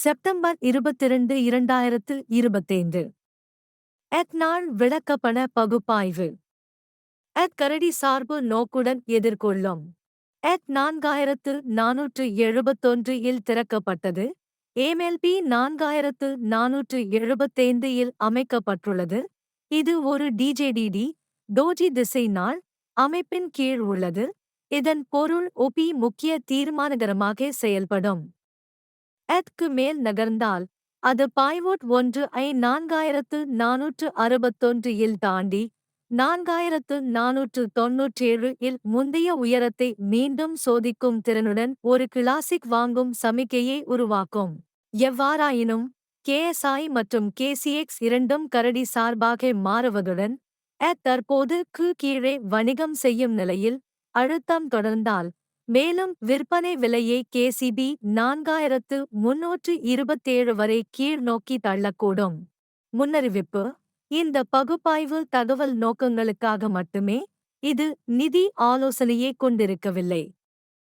September இருபத்திரண்டு இரண்டாயிரத்து இருபத்தைந்து. எத் நாள் விளக்கப்பண பகுப்பாய்வு. எத் கரடி சார்பு நோக்குடன் எதிர்கொள்ளும். எத் நான்காயிரத்து நானூற்று எழுபத்தொன்று இல் திறக்கப்பட்டது. ஏமெல்பி நான்காயிரத்து நானூற்று எழுபத்தைந்து இல் அமைக்கப்பட்டுள்ளது. இது ஒரு டிஜேடிடி டோஜி திசை நாள் அமைப்பின் கீழ் உள்ளது. இதன் பொருள் ஒபி முக்கிய தீர்மானகரமாக செயல்படும். எத்க்கு மேல் நகர்ந்தால் அது பாய்வோட் ஒன்று ஐ நான்காயிரத்து நானூற்று அறுபத்தொன்று இல் தாண்டி நான்காயிரத்து நானூற்று தொன்னூற்றேழு இல் முந்தைய உயரத்தை மீண்டும் சோதிக்கும் திறனுடன் ஒரு கிளாசிக் வாங்கும் சமிக்கையை உருவாக்கும். எவ்வாறாயினும் கேஎஸ்ஐ மற்றும் கேசிஎக்ஸ் இரண்டும் கரடி சார்பாக மாறுவதுடன் அ தற்போது கு கீழே வணிகம் செய்யும் நிலையில் அழுத்தம் தொடர்ந்தால் மேலும் விற்பனை விலையை கேசிபி நான்காயிரத்து முன்னூற்று இருபத்தேழு வரை கீழ் நோக்கி தள்ளக்கூடும். முன்னறிவிப்பு இந்த பகுப்பாய்வு தகவல் நோக்கங்களுக்காக மட்டுமே இது நிதி ஆலோசனையே கொண்டிருக்கவில்லை.